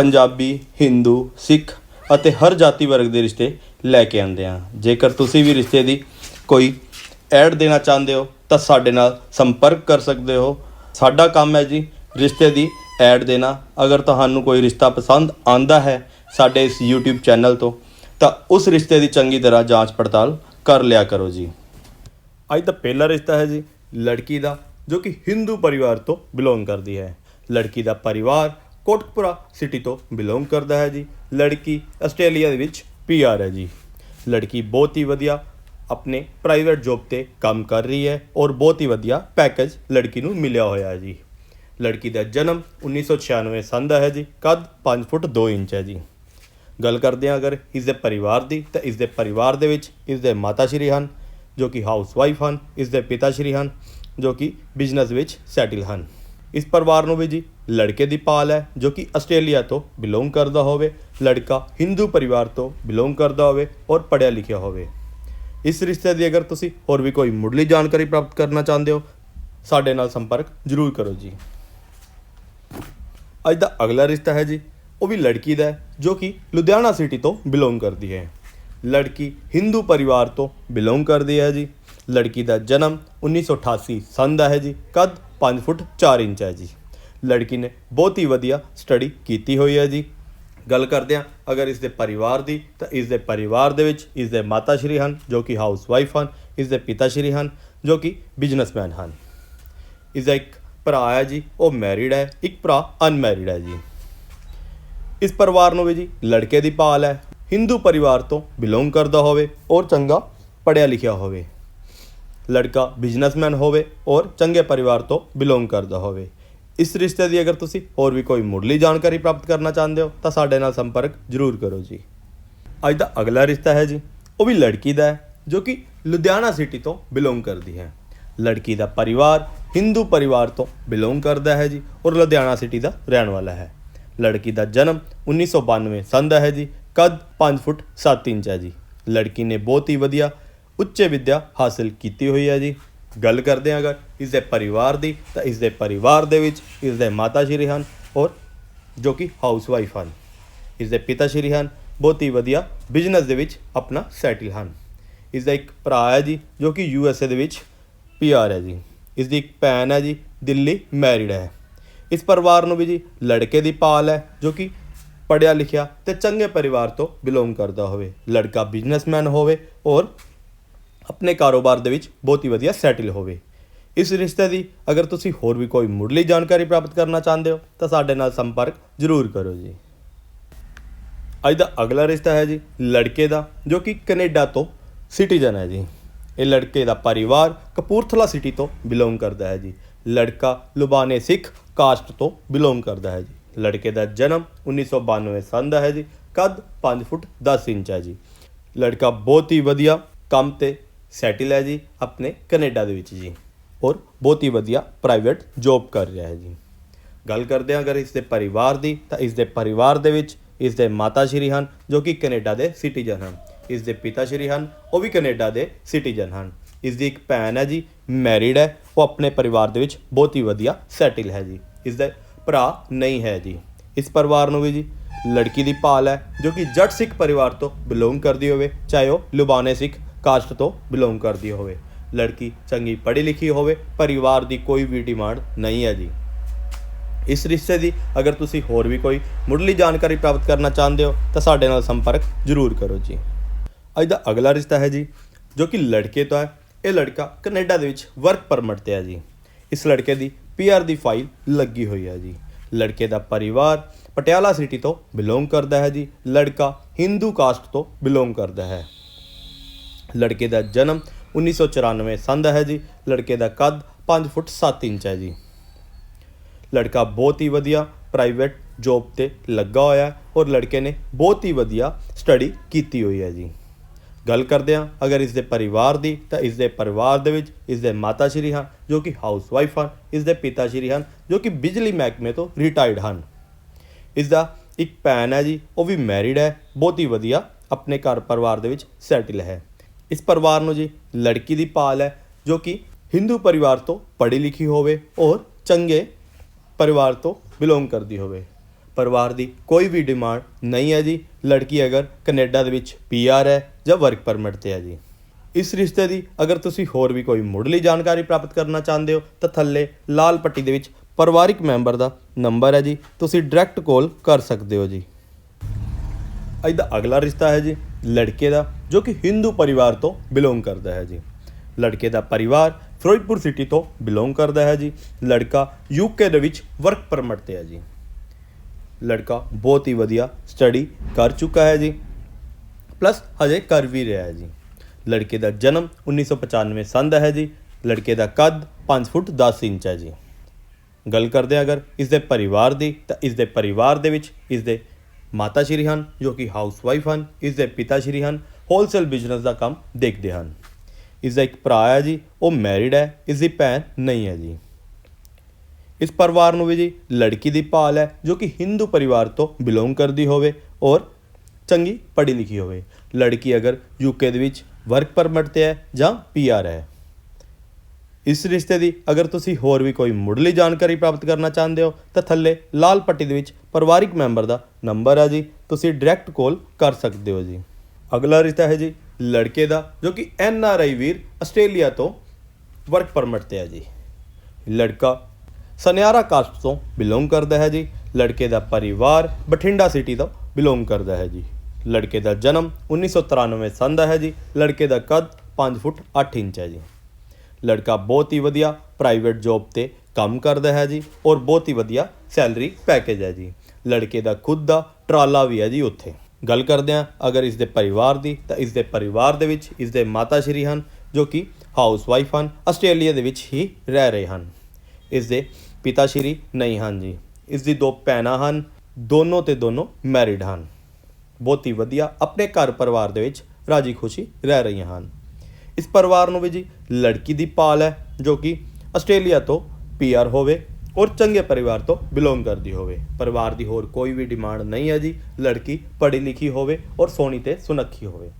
ਪੰਜਾਬੀ, ਹਿੰਦੂ, ਸਿੱਖ ਅਤੇ ਹਰ ਜਾਤੀ ਵਰਗ ਦੇ ਰਿਸ਼ਤੇ ਲੈ ਕੇ ਆਉਂਦੇ ਹਾਂ। ਜੇਕਰ ਤੁਸੀਂ ਵੀ ਰਿਸ਼ਤੇ ਦੀ ਕੋਈ ਐਡ ਦੇਣਾ ਚਾਹੁੰਦੇ ਹੋ, ਤਾਂ ਸਾਡੇ ਨਾਲ ਸੰਪਰਕ ਕਰ ਸਕਦੇ ਹੋ। ਸਾਡਾ ਕੰਮ ਹੈ ਜੀ ਰਿਸ਼ਤੇ ਦੀ ਐਡ ਦੇਣਾ। ਅਗਰ ਤੁਹਾਨੂੰ ਕੋਈ ਰਿਸ਼ਤਾ ਪਸੰਦ ਆਂਦਾ ਹੈ ਸਾਡੇ ਇਸ YouTube ਚੈਨਲ ਤੋਂ, ਤਾਂ ਉਸ ਰਿਸ਼ਤੇ ਦੀ ਚੰਗੀ ਤਰ੍ਹਾਂ ਜਾਂਚ ਪੜਤਾਲ ਕਰ ਲਿਆ ਕਰੋ ਜੀ। ਅੱਜ ਦਾ ਪਹਿਲਾ ਰਿਸ਼ਤਾ ਹੈ ਜੀ ਲੜਕੀ ਦਾ, ਜੋ ਕਿ ਹਿੰਦੂ ਪਰਿਵਾਰ ਤੋਂ ਬਿਲੋਂਗ ਕਰਦੀ ਹੈ। ਲੜਕੀ ਦਾ ਪਰਿਵਾਰ ਕੋਟਕਪੁਰਾ ਸਿਟੀ ਤੋਂ ਬਿਲੋਂਗ ਕਰਦਾ ਹੈ ਜੀ। ਲੜਕੀ ਆਸਟ੍ਰੇਲੀਆ ਦੇ ਵਿੱਚ ਪੀਆਰ ਹੈ ਜੀ। ਲੜਕੀ ਬਹੁਤ ਹੀ ਵਧੀਆ ਆਪਣੇ ਪ੍ਰਾਈਵੇਟ ਜੌਬ ਤੇ ਕੰਮ ਕਰ ਰਹੀ ਹੈ ਔਰ ਬਹੁਤ ਹੀ ਵਧੀਆ ਪੈਕੇਜ ਲੜਕੀ ਨੂੰ ਮਿਲਿਆ ਹੋਇਆ ਹੈ ਜੀ। ਲੜਕੀ ਦਾ ਜਨਮ 1996 ਸੰਨ ਦਾ ਹੈ ਜੀ। ਕੱਦ 5 ਫੁੱਟ 2 ਇੰਚ ਹੈ ਜੀ। ਗੱਲ ਕਰਦੇ ਹਾਂ ਅਗਰ ਇਸ ਦੇ ਪਰਿਵਾਰ ਦੀ, ਤਾਂ ਇਸ ਦੇ ਪਰਿਵਾਰ ਦੇ ਵਿੱਚ ਇਸ ਦੇ ਮਾਤਾ ਸ਼੍ਰੀ ਹਨ, ਜੋ ਕਿ ਹਾਊਸ ਵਾਈਫ ਹਨ, ਇਸ ਦੇ ਪਿਤਾ ਸ਼੍ਰੀ ਹਨ, ਜੋ ਕਿ ਬਿਜ਼ਨਸ ਵਿੱਚ ਸੈਟਲ ਹਨ। ਇਸ ਪਰਿਵਾਰ ਨੂੰ ਵੀ ਜੀ ਲੜਕੇ ਦੀ ਪਾਲ ਹੈ, ਜੋ ਕਿ ਆਸਟ੍ਰੇਲੀਆ ਤੋਂ ਬਿਲੋਂਗ ਕਰਦਾ ਹੋਵੇ, ਲੜਕਾ ਹਿੰਦੂ ਪਰਿਵਾਰ ਤੋਂ ਬਿਲੋਂਗ ਕਰਦਾ ਹੋਵੇ ਔਰ ਪੜ੍ਹਿਆ ਲਿਖਿਆ ਹੋਵੇ। ਇਸ ਰਿਸ਼ਤੇ ਦੀ ਅਗਰ ਤੁਸੀਂ ਹੋਰ ਵੀ ਕੋਈ ਮੁੱਢਲੀ ਜਾਣਕਾਰੀ ਪ੍ਰਾਪਤ ਕਰਨਾ ਚਾਹੁੰਦੇ ਹੋ, ਸਾਡੇ ਨਾਲ ਸੰਪਰਕ ਜ਼ਰੂਰ ਕਰੋ ਜੀ। ਅੱਜ ਦਾ ਅਗਲਾ ਰਿਸ਼ਤਾ ਹੈ ਜੀ, ਉਹ ਵੀ ਲੜਕੀ ਦਾ ਜੋ ਕਿ ਲੁਧਿਆਣਾ ਸਿਟੀ ਤੋਂ ਬਿਲੋਂਗ ਕਰਦੀ ਹੈ। ਲੜਕੀ ਹਿੰਦੂ ਪਰਿਵਾਰ ਤੋਂ ਬਿਲੋਂਗ ਕਰਦੀ ਹੈ ਜੀ। ਲੜਕੀ ਦਾ ਜਨਮ 1988 ਸੰਨ ਦਾ ਹੈ ਜੀ, ਕੱਦ? 5 ਫੁੱਟ 4 ਇੰਚ ਹੈ ਜੀ। ਲੜਕੀ ਨੇ ਬਹੁਤ ਹੀ ਵਧੀਆ ਸਟੱਡੀ ਕੀਤੀ ਹੋਈ ਹੈ ਜੀ। ਗੱਲ ਕਰਦੇ ਹਾਂ, ਅਗਰ ਇਸ ਦੇ ਪਰਿਵਾਰ ਦੀ, ਤਾਂ ਇਸ ਦੇ ਪਰਿਵਾਰ ਦੇ ਵਿੱਚ ਇਸ ਦੇ ਮਾਤਾ ਸ਼੍ਰੀ ਹਨ, ਜੋ ਕਿ ਹਾਊਸ ਵਾਈਫ ਹਨ, ਇਸ ਦੇ ਪਿਤਾ ਸ਼੍ਰੀ ਹਨ, ਜੋ ਕਿ ਬਿਜ਼ਨਸਮੈਨ ਹਨ। ਇਸ ਦਾ ਇੱਕ ਭਰਾ ਹੈ ਜੀ, ਉਹ ਮੈਰਿਡ ਹੈ, ਇੱਕ ਭਰਾ ਅਨਮੈਰਿਡ ਹੈ ਜੀ। ਇਸ ਪਰਿਵਾਰ ਨੂੰ ਵੀ ਜੀ ਲੜਕੇ ਦੀ ਭਾਲ ਹੈ। ਹਿੰਦੂ ਪਰਿਵਾਰ ਤੋਂ ਬਿਲੋਂਗ ਕਰਦਾ ਹੋਵੇ ਔਰ ਚੰਗਾ ਪੜ੍ਹਿਆ ਲਿਖਿਆ ਹੋਵੇ। ਲੜਕਾ ਬਿਜ਼ਨਸਮੈਨ ਹੋਵੇ ਔਰ ਚੰਗੇ ਪਰਿਵਾਰ ਤੋਂ ਬਿਲੋਂਗ ਕਰਦਾ ਹੋਵੇ। ਇਸ ਰਿਸ਼ਤੇ ਦੀ ਅਗਰ ਤੁਸੀਂ ਹੋਰ ਵੀ ਕੋਈ ਮੁੱਢਲੀ ਜਾਣਕਾਰੀ ਪ੍ਰਾਪਤ ਕਰਨਾ ਚਾਹੁੰਦੇ ਹੋ, ਤਾਂ ਸਾਡੇ ਨਾਲ ਸੰਪਰਕ ਜ਼ਰੂਰ ਕਰੋ ਜੀ। ਅੱਜ ਦਾ ਅਗਲਾ ਰਿਸ਼ਤਾ ਹੈ ਜੀ, ਉਹ ਵੀ ਲੜਕੀ ਦਾ ਹੈ, ਜੋ ਕਿ ਲੁਧਿਆਣਾ ਸਿਟੀ ਤੋਂ ਬਿਲੋਂਗ ਕਰਦੀ ਹੈ। ਲੜਕੀ ਦਾ ਪਰਿਵਾਰ ਹਿੰਦੂ ਪਰਿਵਾਰ ਤੋਂ ਬਿਲੋਂਗ ਕਰਦਾ ਹੈ ਜੀ, ਔਰ ਲੁਧਿਆਣਾ ਸਿਟੀ ਦਾ ਰਹਿਣ ਵਾਲਾ ਹੈ। ਲੜਕੀ ਦਾ ਜਨਮ 1992 ਸੰਨ ਦਾ ਹੈ ਜੀ, ਕੱਦ 5 ਫੁੱਟ 7 ਇੰਚ ਹੈ ਜੀ। ਲੜਕੀ ਨੇ ਬਹੁਤ ਹੀ ਵਧੀਆ ਉੱਚ ਵਿੱਦਿਆ ਹਾਸਲ ਕੀਤੀ ਹੋਈ ਹੈ ਜੀ। ਗੱਲ ਕਰਦੇ ਹਾਂ ਅਗਰ ਇਸ ਦੇ ਪਰਿਵਾਰ ਦੀ, ਤਾਂ ਇਸ ਦੇ ਪਰਿਵਾਰ ਦੇ ਵਿੱਚ ਇਸ ਦੇ ਮਾਤਾ ਸ਼੍ਰੀ ਹਨ ਔਰ ਜੋ ਕਿ ਹਾਊਸ ਵਾਈਫ ਹਨ। ਇਸ ਦੇ ਪਿਤਾ ਸ਼੍ਰੀ ਹਨ, ਬਹੁਤ ਹੀ ਵਧੀਆ ਬਿਜ਼ਨਸ ਦੇ ਵਿੱਚ ਆਪਣਾ ਸੈਟਲ ਹਨ। ਇਸ ਦਾ ਇੱਕ ਭਰਾ ਹੈ ਜੀ, ਜੋ ਕਿ ਯੂ ਐਸ ਏ ਦੇ ਵਿੱਚ ਪੀਆਰ ਹੈ ਜੀ। ਇਸ ਦੀ ਇੱਕ ਭੈਣ ਹੈ ਜੀ, ਦਿੱਲੀ ਮੈਰਿਡ ਹੈ। ਇਸ ਪਰਿਵਾਰ ਨੂੰ ਵੀ ਜੀ ਲੜਕੇ ਦੀ ਪਾਲ ਹੈ, ਜੋ ਕਿ ਪੜ੍ਹਿਆ ਲਿਖਿਆ ਤੇ ਚੰਗੇ ਪਰਿਵਾਰ ਤੋਂ ਬਿਲੋਂਗ ਕਰਦਾ ਹੋਵੇ। ਲੜਕਾ ਬਿਜ਼ਨਸਮੈਨ ਹੋਵੇ ਔਰ ਆਪਣੇ ਕਾਰੋਬਾਰ ਦੇ ਵਿੱਚ ਬਹੁਤ ਹੀ ਵਧੀਆ ਸੈਟਲ ਹੋਵੇ। ਇਸ ਰਿਸ਼ਤੇ ਦੀ ਅਗਰ ਤੁਸੀਂ ਹੋਰ ਵੀ ਕੋਈ ਮੁੱਢਲੀ ਜਾਣਕਾਰੀ ਪ੍ਰਾਪਤ ਕਰਨਾ ਚਾਹੁੰਦੇ ਹੋ, ਤਾਂ ਸਾਡੇ ਨਾਲ ਸੰਪਰਕ ਜ਼ਰੂਰ ਕਰੋ ਜੀ। ਅੱਜ ਦਾ ਅਗਲਾ ਰਿਸ਼ਤਾ ਹੈ ਜੀ ਲੜਕੇ ਦਾ, ਜੋ ਕਿ ਕੈਨੇਡਾ ਤੋਂ ਸਿਟੀਜ਼ਨ ਹੈ ਜੀ। ਇਹ ਲੜਕੇ ਦਾ ਪਰਿਵਾਰ ਕਪੂਰਥਲਾ ਸਿਟੀ ਤੋਂ ਬਿਲੋਂਗ ਕਰਦਾ ਹੈ ਜੀ। ਲੜਕਾ ਲੁਬਾਨੇ ਸਿੱਖ ਕਾਸਟ ਤੋਂ ਬਿਲੋਂਗ ਕਰਦਾ ਹੈ ਜੀ। ਲੜਕੇ ਦਾ ਜਨਮ 1992 ਸੰਨ ਦਾ ਹੈ ਜੀ। ਕੱਦ 5 ਫੁੱਟ 10 ਇੰਚ ਹੈ ਜੀ। ਲੜਕਾ ਬਹੁਤ ਹੀ ਵਧੀਆ ਕੰਮ ਤੇ ਸੈਟਲ ਹੈ ਜੀ ਆਪਣੇ ਕੈਨੇਡਾ ਦੇ ਵਿੱਚ ਜੀ। ਔਰ ਬਹੁਤ ਹੀ ਵਧੀਆ ਪ੍ਰਾਈਵੇਟ ਜੌਬ ਕਰ ਰਿਹਾ ਹੈ ਜੀ। ਗੱਲ ਕਰਦੇ ਹਾਂ ਅਗਰ ਇਸ ਦੇ ਪਰਿਵਾਰ ਦੀ, ਤਾਂ ਇਸ ਦੇ ਪਰਿਵਾਰ ਦੇ ਵਿੱਚ ਇਸ ਦੇ ਮਾਤਾ ਸ਼੍ਰੀ ਹਨ, ਜੋ ਕਿ ਕੈਨੇਡਾ ਦੇ ਸਿਟੀਜ਼ਨ ਹਨ। ਇਸ ਦੇ ਪਿਤਾ ਸ਼੍ਰੀ ਹਨ, ਉਹ ਵੀ ਕੈਨੇਡਾ ਦੇ ਸਿਟੀਜ਼ਨ ਹਨ। ਇਸ ਦੀ ਇੱਕ ਭੈਣ ਹੈ ਜੀ ਮੈਰਿਡ ਹੈ, ਉਹ ਆਪਣੇ ਪਰਿਵਾਰ ਦੇ ਵਿੱਚ ਬਹੁਤ ਹੀ ਵਧੀਆ ਸੈਟਲ ਹੈ ਜੀ। ਇਸ ਦਾ ਭਰਾ ਨਹੀਂ ਹੈ ਜੀ। ਇਸ ਪਰਿਵਾਰ ਨੂੰ ਵੀ ਜੀ, ਲੜਕੀ ਦੀ ਭਾਲ ਹੈ, ਜੋ ਕਿ ਜੱਟ ਸਿੱਖ ਪਰਿਵਾਰ ਤੋਂ ਬਿਲੋਂਗ ਕਰਦੀ ਹੋਵੇ, ਚਾਹੇ ਉਹ ਲੁਬਾਨੇ ਸਿੱਖ ਕਾਸਟ ਤੋਂ ਬਿਲੋਂਗ ਕਰਦੀ ਹੋਵੇ। ਲੜਕੀ ਚੰਗੀ ਪੜ੍ਹੀ ਲਿਖੀ ਹੋਵੇ, ਪਰਿਵਾਰ ਦੀ ਕੋਈ ਵੀ ਡਿਮਾਂਡ ਨਹੀਂ ਹੈ ਜੀ। ਇਸ ਰਿਸ਼ਤੇ ਦੀ ਅਗਰ ਤੁਸੀਂ ਹੋਰ ਵੀ ਕੋਈ ਮੁੱਢਲੀ ਜਾਣਕਾਰੀ ਪ੍ਰਾਪਤ ਕਰਨਾ ਚਾਹੁੰਦੇ ਹੋ, ਤਾਂ ਸਾਡੇ ਨਾਲ ਸੰਪਰਕ ਜ਼ਰੂਰ ਕਰੋ ਜੀ। ਅੱਜ ਦਾ ਅਗਲਾ ਰਿਸ਼ਤਾ ਹੈ ਜੀ, ਜੋ ਕਿ ਲੜਕੇ ਤੋਂ ਹੈ। ਇਹ ਲੜਕਾ ਕੈਨੇਡਾ ਦੇ ਵਿੱਚ ਵਰਕ ਪਰਮਿਟ ਤੇ ਹੈ ਜੀ। ਇਸ ਲੜਕੇ ਦੀ ਪੀਆਰ ਦੀ ਫਾਈਲ ਲੱਗੀ ਹੋਈ ਹੈ ਜੀ। ਲੜਕੇ ਦਾ ਪਰਿਵਾਰ ਪਟਿਆਲਾ ਸਿਟੀ ਤੋਂ ਬਿਲੋਂਗ ਕਰਦਾ ਹੈ ਜੀ। ਲੜਕਾ ਹਿੰਦੂ ਕਾਸਟ ਤੋਂ ਬਿਲੋਂਗ ਕਰਦਾ ਹੈ। ਲੜਕੇ ਦਾ ਜਨਮ 1994 ਸੰਨ ਦਾ ਹੈ ਜੀ, ਲੜਕੇ ਦਾ ਕੱਦ 5 ਫੁੱਟ 7 ਇੰਚ ਹੈ ਜੀ। ਲੜਕਾ ਬਹੁਤ ਹੀ ਵਧੀਆ ਪ੍ਰਾਈਵੇਟ ਜੌਬ ਤੇ ਲੱਗਾ ਹੋਇਆ ਹੈ ਔਰ ਲੜਕੇ ਨੇ ਬਹੁਤ ਹੀ ਵਧੀਆ ਸਟੱਡੀ ਕੀਤੀ ਹੋਈ ਹੈ ਜੀ। ਗੱਲ ਕਰਦੇ ਹਾਂ, ਅਗਰ ਇਸ ਦੇ ਪਰਿਵਾਰ ਦੀ, ਤਾਂ ਇਸ ਦੇ ਪਰਿਵਾਰ ਦੇ ਵਿੱਚ ਇਸ ਦੇ ਮਾਤਾ ਸ਼੍ਰੀ ਹਨ, ਜੋ ਕਿ ਹਾਊਸ ਵਾਈਫ ਹਨ ਇਸ ਦੇ ਪਿਤਾ ਸ਼੍ਰੀ ਹਨ, ਜੋ ਕਿ ਬਿਜਲੀ ਮਹਿਕਮੇ ਤੋਂ ਰਿਟਾਇਰਡ ਹਨ। ਇਸ ਦਾ ਇੱਕ ਭੈਣ ਹੈ ਜੀ, ਉਹ ਵੀ ਮੈਰਿਡ ਹੈ, ਬਹੁਤ ਹੀ ਵਧੀਆ ਆਪਣੇ ਘਰ ਪਰਿਵਾਰ ਦੇ ਵਿੱਚ ਸੈਟਲ ਹੈ। ਇਸ ਪਰਿਵਾਰ ਨੂੰ ਜੀ ਲੜਕੀ ਦੀ ਪਾਲ ਹੈ, ਜੋ ਕਿ ਹਿੰਦੂ ਪਰਿਵਾਰ ਤੋਂ ਪੜ੍ਹੀ ਲਿਖੀ ਹੋਵੇ ਔਰ ਚੰਗੇ ਪਰਿਵਾਰ ਤੋਂ ਬਿਲੋਂਗ ਕਰਦੀ ਹੋਵੇ। ਪਰਿਵਾਰ ਦੀ ਕੋਈ ਵੀ ਡਿਮਾਂਡ ਨਹੀਂ ਹੈ ਜੀ। ਲੜਕੀ ਅਗਰ ਕੈਨੇਡਾ ਦੇ ਵਿੱਚ ਪੀਆਰ ਹੈ ਜਾਂ ਵਰਕ ਪਰਮਿਟ ਤੇ ਹੈ ਜੀ। ਇਸ ਰਿਸ਼ਤੇ ਦੀ ਅਗਰ ਤੁਸੀਂ ਹੋਰ ਵੀ ਕੋਈ ਮੁੱਢਲੀ ਜਾਣਕਾਰੀ ਪ੍ਰਾਪਤ ਕਰਨਾ ਚਾਹੁੰਦੇ ਹੋ, ਤਾਂ ਥੱਲੇ ਲਾਲ ਪੱਟੀ ਦੇ ਵਿੱਚ ਪਰਿਵਾਰਿਕ ਮੈਂਬਰ ਦਾ ਨੰਬਰ ਹੈ ਜੀ। ਤੁਸੀਂ ਡਾਇਰੈਕਟ ਕਾਲ ਕਰ ਸਕਦੇ ਹੋ ਜੀ। ਅੱਜ ਦਾ ਅਗਲਾ ਰਿਸ਼ਤਾ ਹੈ ਜੀ। ਲੜਕੇ ਦਾ, ਜੋ ਕਿ ਹਿੰਦੂ ਪਰਿਵਾਰ ਤੋਂ ਬਿਲੋਂਗ ਕਰਦਾ ਹੈ ਜੀ। ਲੜਕੇ ਦਾ ਪਰਿਵਾਰ ਫਿਰੋਜ਼ਪੁਰ ਸਿਟੀ ਤੋਂ ਬਿਲੋਂਗ ਕਰਦਾ ਹੈ ਜੀ। ਲੜਕਾ ਯੂਕੇ ਦੇ ਵਿੱਚ ਵਰਕ ਪਰਮਿਟ ਤੇ ਹੈ ਜੀ। ਲੜਕਾ ਬਹੁਤ ਹੀ ਵਧੀਆ ਸਟੱਡੀ ਕਰ ਚੁੱਕਾ ਹੈ ਜੀ। ਪਲੱਸ ਹਜੇ ਕਰ ਵੀ ਰਿਹਾ ਹੈ ਜੀ। ਲੜਕੇ ਦਾ ਜਨਮ 1995 ਸੰਨ ਦਾ ਹੈ ਜੀ। ਲੜਕੇ ਦਾ ਕੱਦ 5 ਫੁੱਟ 10 ਇੰਚ ਹੈ ਜੀ। ਗੱਲ ਕਰਦੇ ਹਾਂ ਅਗਰ ਇਸ ਦੇ ਪਰਿਵਾਰ ਦੀ, ਤਾਂ ਇਸ ਦੇ ਪਰਿਵਾਰ ਦੇ ਵਿੱਚ, ਇਸ ਦੇ ਮਾਤਾ ਸ਼੍ਰੀ ਹਨ, ਜੋ ਕਿ ਹਾਊਸਵਾਈਫ ਹਨ, ਇਸ ਦੇ ਪਿਤਾ ਸ਼੍ਰੀ ਹਨ ਹੋਲਸੇਲ ਬਿਜ਼ਨਸ ਦਾ ਕੰਮ ਦੇਖਦੇ ਹਨ। ਇਸ ਦਾ ਇੱਕ ਭਰਾ ਹੈ ਜੀ, ਉਹ ਮੈਰਿਡ ਹੈ, ਇਸ ਦੀ ਭੈਣ ਨਹੀਂ ਹੈ ਜੀ। ਇਸ ਪਰਿਵਾਰ ਨੂੰ ਵੀ ਜੀ, ਲੜਕੀ ਦੀ ਭਾਲ ਹੈ, ਜੋ ਕਿ ਹਿੰਦੂ ਪਰਿਵਾਰ ਤੋਂ ਬਿਲੋਂਗ ਕਰਦੀ ਹੋਵੇ ਔਰ ਚੰਗੀ ਪੜ੍ਹੀ ਲਿਖੀ ਹੋਵੇ। ਲੜਕੀ ਅਗਰ ਯੂਕੇ ਦੇ ਵਿੱਚ ਵਰਕ ਪਰਮਿਟ ਤੇ ਹੈ ਜਾਂ ਪੀਆਰ ਹੈ। ਇਸ ਰਿਸ਼ਤੇ ਦੀ ਅਗਰ ਤੁਸੀਂ ਹੋਰ ਵੀ ਕੋਈ ਮੁੱਢਲੀ ਜਾਣਕਾਰੀ ਪ੍ਰਾਪਤ ਕਰਨਾ ਚਾਹੁੰਦੇ ਹੋ, ਤਾਂ ਥੱਲੇ ਲਾਲ ਪੱਟੀ ਦੇ ਵਿੱਚ ਪਰਿਵਾਰਿਕ ਮੈਂਬਰ ਦਾ ਨੰਬਰ ਹੈ ਜੀ। ਤੁਸੀਂ ਡਾਇਰੈਕਟ ਕਾਲ ਕਰ ਸਕਦੇ ਹੋ ਜੀ। ਅਗਲਾ ਰਿਸ਼ਤਾ ਹੈ ਜੀ ਲੜਕੇ ਦਾ, ਜੋ ਕਿ ਐਨ ਆਰ ਆਈ ਵੀਰ ਆਸਟ੍ਰੇਲੀਆ ਤੋਂ ਵਰਕ ਪਰਮਿਟ ਤੇ ਹੈ ਜੀ। ਲੜਕਾ ਸਨਿਆਰਾ ਕਾਸਟ ਤੋਂ ਬਿਲੋਂਗ ਕਰਦਾ ਹੈ ਜੀ। ਲੜਕੇ ਦਾ ਪਰਿਵਾਰ ਬਠਿੰਡਾ ਸਿਟੀ ਤੋਂ ਬਿਲੋਂਗ ਕਰਦਾ ਹੈ ਜੀ। ਲੜਕੇ ਦਾ ਜਨਮ 1993 ਸੰਨ ਦਾ ਹੈ ਜੀ। ਲੜਕੇ ਦਾ ਕੱਦ 5 ਫੁੱਟ 8 ਇੰਚ ਹੈ ਜੀ। ਲੜਕਾ ਬਹੁਤ ਹੀ ਵਧੀਆ ਪ੍ਰਾਈਵੇਟ ਜੌਬ ਤੇ ਕੰਮ ਕਰਦਾ ਹੈ ਜੀ ਔਰ ਬਹੁਤ ਹੀ ਵਧੀਆ ਸੈਲਰੀ ਪੈਕੇਜ ਹੈ ਜੀ। ਲੜਕੇ ਦਾ ਖੁਦ ਦਾ ਟਰਾਲਾ ਵੀ ਹੈ ਜੀ ਉੱਥੇ। ਗੱਲ ਕਰਦੇ ਹਾਂ ਅਗਰ ਇਸ ਦੇ ਪਰਿਵਾਰ ਦੀ ਤਾਂ ਇਸ ਦੇ ਪਰਿਵਾਰ ਦੇ ਵਿੱਚ ਇਸ ਦੇ ਮਾਤਾ ਸ਼੍ਰੀ ਹਨ ਜੋ ਕਿ ਹਾਊਸ ਵਾਈਫ ਹਨ, ਆਸਟ੍ਰੇਲੀਆ ਦੇ ਵਿੱਚ ਹੀ ਰਹਿ ਰਹੇ ਹਨ। ਇਸ ਦੇ ਪਿਤਾ ਸ਼੍ਰੀ ਨਹੀਂ ਹਨ ਜੀ। ਇਸ ਦੀ ਦੋ ਭੈਣਾਂ ਹਨ, ਦੋਨੋਂ ਤੇ ਦੋਨੋਂ ਮੈਰਿਡ ਹਨ। ਬਹੁਤ ਹੀ ਵਧੀਆ ਆਪਣੇ ਘਰ ਪਰਿਵਾਰ ਦੇ ਵਿੱਚ ਰਾਜੀ ਖੁਸ਼ੀ ਰਹਿ ਰਹੀਆਂ ਹਨ। ਇਸ ਪਰਿਵਾਰ ਨੂੰ ਵੀ ਜੀ ਲੜਕੀ ਦੀ ਪਾਲ ਹੈ, ਜੋ ਕਿ ਆਸਟ੍ਰੇਲੀਆ ਤੋਂ ਪੀਆਰ ਹੋਵੇ ਔਰ ਚੰਗੇ ਪਰਿਵਾਰ ਤੋਂ ਬਿਲੋਂਗ ਕਰਦੀ ਹੋਵੇ। ਪਰਿਵਾਰ ਦੀ ਹੋਰ ਕੋਈ ਵੀ ਡਿਮਾਂਡ ਨਹੀਂ ਹੈ ਜੀ, ਲੜਕੀ ਪੜ੍ਹੀ ਲਿਖੀ ਹੋਵੇ ਔਰ ਸੋਹਣੀ ਤੇ ਸੁਨੱਖੀ ਹੋਵੇ।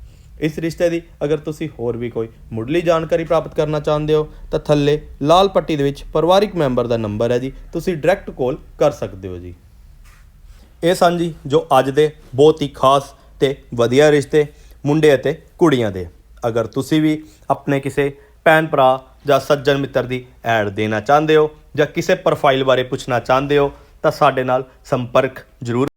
ਇਸ ਰਿਸ਼ਤੇ ਦੀ ਅਗਰ ਤੁਸੀਂ ਹੋਰ ਵੀ ਕੋਈ ਮੁੱਢਲੀ ਜਾਣਕਾਰੀ ਪ੍ਰਾਪਤ ਕਰਨਾ ਚਾਹੁੰਦੇ ਹੋ, ਤਾਂ ਥੱਲੇ ਲਾਲ ਪੱਟੀ ਦੇ ਵਿੱਚ ਪਰਿਵਾਰਿਕ ਮੈਂਬਰ ਦਾ ਨੰਬਰ ਹੈ ਜੀ, ਤੁਸੀਂ ਡਾਇਰੈਕਟ ਕਾਲ ਕਰ ਸਕਦੇ ਹੋ ਜੀ। ਇਹ ਸਨ ਜੀ ਜੋ ਅੱਜ ਦੇ ਬਹੁਤ ਹੀ ਖਾਸ ਤੇ ਵਧੀਆ ਰਿਸ਼ਤੇ ਮੁੰਡੇ ਅਤੇ ਕੁੜੀਆਂ ਦੇ। ਅਗਰ ਤੁਸੀਂ ਵੀ ਆਪਣੇ ਕਿਸੇ ਭੈਣ ਭਰਾ ਜਾਂ ਸੱਜਣ ਮਿੱਤਰ ਦੀ ਐਡ ਦੇਣਾ ਚਾਹੁੰਦੇ ਹੋ ਜਾਂ ਕਿਸੇ ਪ੍ਰੋਫਾਈਲ ਬਾਰੇ ਪੁੱਛਣਾ ਚਾਹੁੰਦੇ ਹੋ ਤਾਂ ਸਾਡੇ ਨਾਲ ਸੰਪਰਕ ਜ਼ਰੂਰ